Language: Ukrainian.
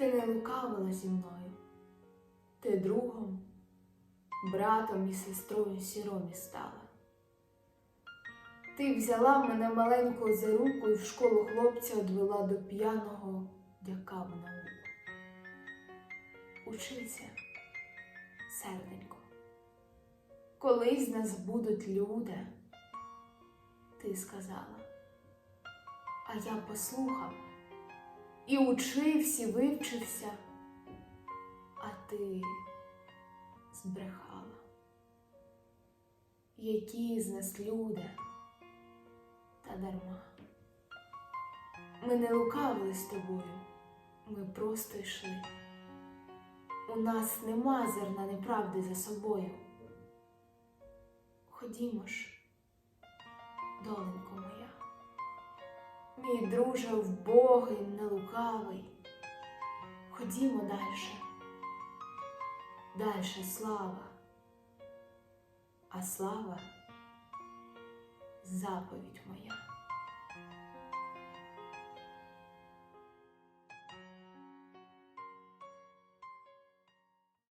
ти не лукавила зі мною, ти другом, братом і сестрою сіромі стала. Ти взяла мене маленького за руку і в школу хлопця одвела до п'яного дяка в науку. Учися, серденько, колись нас будуть люди, ти сказала. А я послухав і учився, і вивчився, а ти збрехала. Які з нас люди, та дарма. Ми не лукавили з тобою, ми просто йшли. У нас нема зерна неправди за собою. Ходімо ж, доленько мій друже вбогий, нелукавий. Ходімо дальше, дальше слава, а слава заповідь моя.